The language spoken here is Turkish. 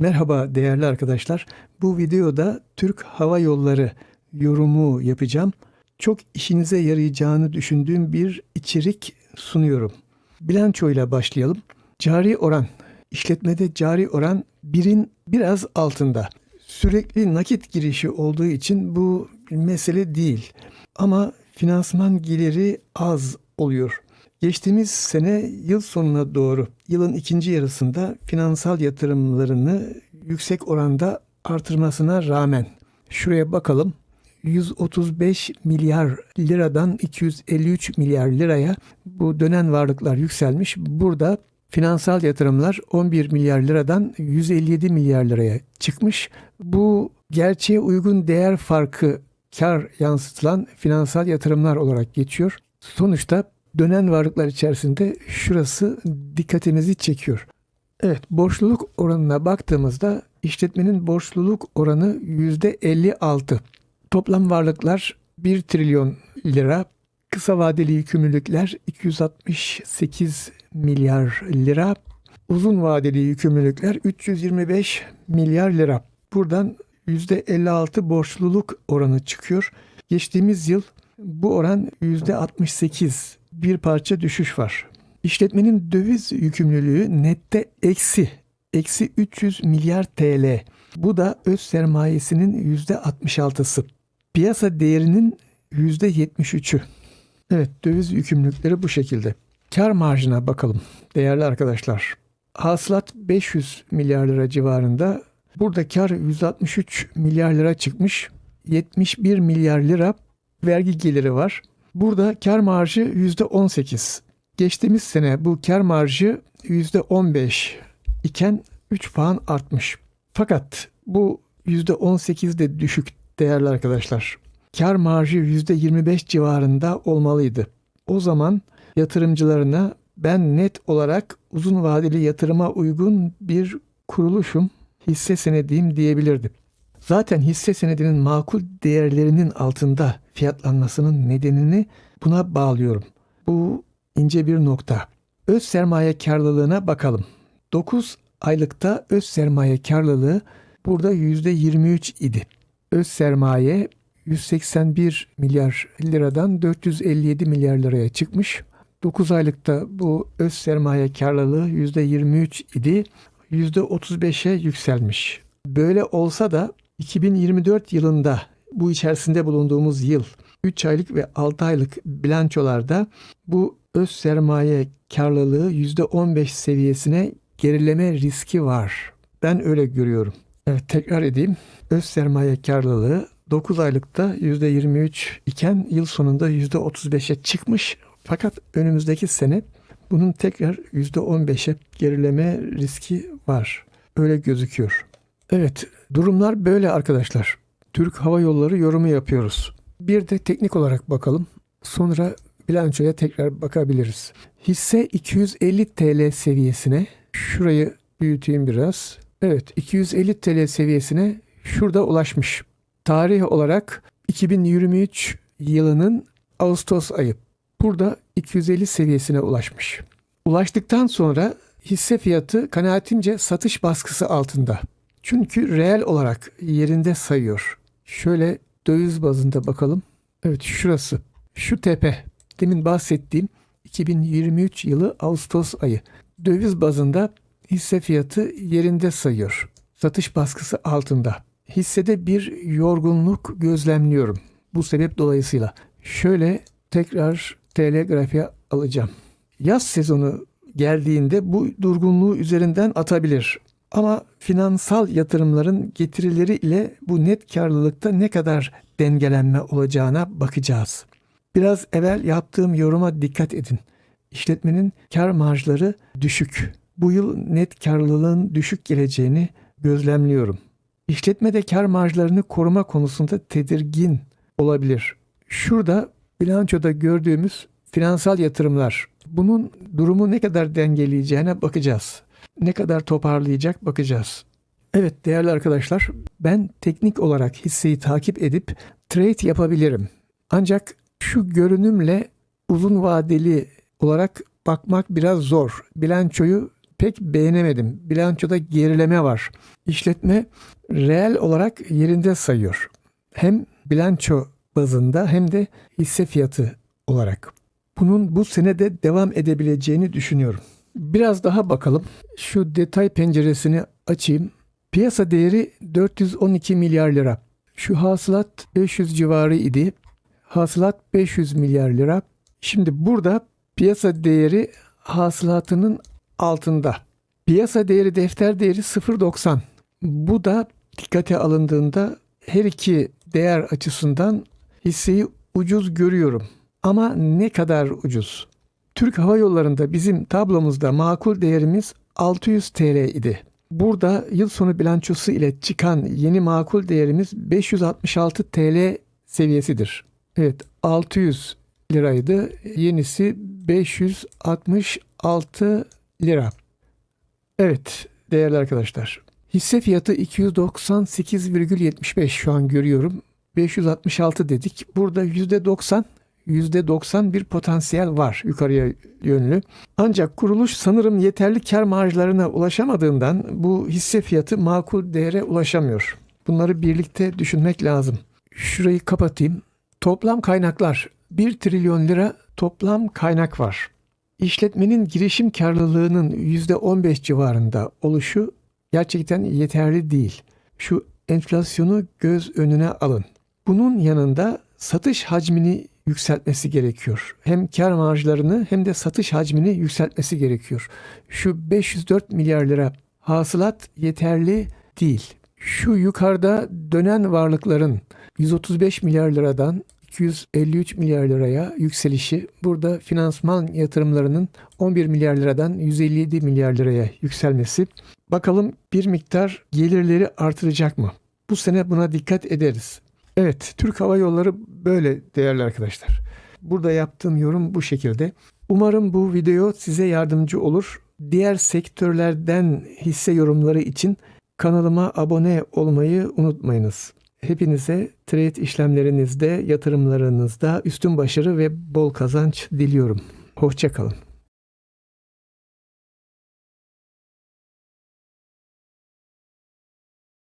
Merhaba değerli arkadaşlar. Bu videoda Türk Hava Yolları yorumu yapacağım. Çok işinize yarayacağını düşündüğüm bir içerik sunuyorum. Bilanço ile başlayalım. Cari oran. İşletmede cari oran birin biraz altında. Sürekli nakit girişi olduğu için bu mesele değil. Ama finansman geliri az oluyor. Geçtiğimiz sene yıl sonuna doğru yılın ikinci yarısında finansal yatırımlarını yüksek oranda artırmasına rağmen şuraya bakalım 135 milyar liradan 253 milyar liraya bu dönen varlıklar yükselmiş. Burada finansal yatırımlar 11 milyar liradan 157 milyar liraya çıkmış. Bu gerçeğe uygun değer farkı kar yansıtılan finansal yatırımlar olarak geçiyor. Sonuçta dönen varlıklar içerisinde şurası dikkatimizi çekiyor. Evet, borçluluk oranına baktığımızda işletmenin borçluluk oranı %56. Toplam varlıklar 1 trilyon lira, kısa vadeli yükümlülükler 268 milyar lira, uzun vadeli yükümlülükler 325 milyar lira. Buradan %56 borçluluk oranı çıkıyor. Geçtiğimiz yıl bu oran %68 bir parça düşüş var. İşletmenin döviz yükümlülüğü nette eksi. Eksi 300 milyar TL. Bu da öz sermayesinin %66'sı. Piyasa değerinin %73'ü. Evet döviz yükümlülükleri bu şekilde. Kar marjına bakalım değerli arkadaşlar. Hasılat 500 milyar lira civarında. Burada kar 163 milyar lira çıkmış. 71 milyar lira vergi geliri var. Burada kar marjı %18. Geçtiğimiz sene bu kar marjı %15 iken 3 puan artmış. Fakat bu %18 de düşük değerli arkadaşlar. Kar marjı %25 civarında olmalıydı. O zaman yatırımcılarına ben net olarak uzun vadeli yatırıma uygun bir kuruluşum, hisse senediyim diyebilirdi. Zaten hisse senedinin makul değerlerinin altında fiyatlanmasının nedenini buna bağlıyorum. Bu ince bir nokta. Öz sermaye karlılığına bakalım. 9 aylıkta öz sermaye karlılığı burada %23 idi. Öz sermaye 181 milyar liradan 457 milyar liraya çıkmış. 9 aylıkta bu öz sermaye karlılığı %23 idi. %35'e yükselmiş. Böyle olsa da 2024 yılında bu içerisinde bulunduğumuz yıl 3 aylık ve 6 aylık bilançolarda bu öz sermaye karlılığı %15 seviyesine gerileme riski var. Ben öyle görüyorum. Evet tekrar edeyim. Öz sermaye karlılığı 9 aylıkta %23 iken yıl sonunda %35'e çıkmış. Fakat önümüzdeki sene bunun tekrar %15'e gerileme riski var. Öyle gözüküyor. Evet, durumlar böyle arkadaşlar. Türk Hava Yolları yorumu yapıyoruz. Bir de teknik olarak bakalım. Sonra bilançoya tekrar bakabiliriz. Hisse 250 TL seviyesine, şurayı büyüteyim biraz. Evet, 250 TL seviyesine şurada ulaşmış. Tarih olarak 2023 yılının Ağustos ayı. Burada 250 seviyesine ulaşmış. Ulaştıktan sonra hisse fiyatı kanaatimce satış baskısı altında. Çünkü reel olarak yerinde sayıyor. Şöyle döviz bazında bakalım. Evet şurası. Şu tepe. Demin bahsettiğim 2023 yılı Ağustos ayı. Döviz bazında hisse fiyatı yerinde sayıyor. Satış baskısı altında. Hissede bir yorgunluk gözlemliyorum. Bu sebep dolayısıyla. Şöyle tekrar TL grafiğe alacağım. Yaz sezonu geldiğinde bu durgunluğu üzerinden atabilir. Ama finansal yatırımların getirileri ile bu net karlılıkta ne kadar dengelenme olacağına bakacağız. Biraz evvel yaptığım yoruma dikkat edin. İşletmenin kar marjları düşük. Bu yıl net karlılığın düşük geleceğini gözlemliyorum. İşletme de kar marjlarını koruma konusunda tedirgin olabilir. Şurada bilançoda gördüğümüz finansal yatırımlar. Bunun durumu ne kadar dengeleyeceğine bakacağız ne kadar toparlayacak bakacağız. Evet değerli arkadaşlar ben teknik olarak hisseyi takip edip trade yapabilirim. Ancak şu görünümle uzun vadeli olarak bakmak biraz zor. Bilançoyu pek beğenemedim. Bilançoda gerileme var. İşletme reel olarak yerinde sayıyor. Hem bilanço bazında hem de hisse fiyatı olarak. Bunun bu senede devam edebileceğini düşünüyorum. Biraz daha bakalım. Şu detay penceresini açayım. Piyasa değeri 412 milyar lira. Şu hasılat 500 civarı idi. Hasılat 500 milyar lira. Şimdi burada piyasa değeri hasılatının altında. Piyasa değeri defter değeri 0.90. Bu da dikkate alındığında her iki değer açısından hisseyi ucuz görüyorum. Ama ne kadar ucuz? Türk Hava Yolları'nda bizim tablomuzda makul değerimiz 600 TL idi. Burada yıl sonu bilançosu ile çıkan yeni makul değerimiz 566 TL seviyesidir. Evet 600 liraydı. Yenisi 566 lira. Evet değerli arkadaşlar. Hisse fiyatı 298,75 şu an görüyorum. 566 dedik. Burada %90 %90 bir potansiyel var yukarıya yönlü. Ancak kuruluş sanırım yeterli kar marjlarına ulaşamadığından bu hisse fiyatı makul değere ulaşamıyor. Bunları birlikte düşünmek lazım. Şurayı kapatayım. Toplam kaynaklar 1 trilyon lira toplam kaynak var. İşletmenin girişim karlılığının %15 civarında oluşu gerçekten yeterli değil. Şu enflasyonu göz önüne alın. Bunun yanında satış hacmini yükseltmesi gerekiyor. Hem kar marjlarını hem de satış hacmini yükseltmesi gerekiyor. Şu 504 milyar lira hasılat yeterli değil. Şu yukarıda dönen varlıkların 135 milyar liradan 253 milyar liraya yükselişi, burada finansman yatırımlarının 11 milyar liradan 157 milyar liraya yükselmesi. Bakalım bir miktar gelirleri artıracak mı? Bu sene buna dikkat ederiz. Evet, Türk Hava Yolları böyle değerli arkadaşlar. Burada yaptığım yorum bu şekilde. Umarım bu video size yardımcı olur. Diğer sektörlerden hisse yorumları için kanalıma abone olmayı unutmayınız. Hepinize trade işlemlerinizde, yatırımlarınızda üstün başarı ve bol kazanç diliyorum. Hoşçakalın.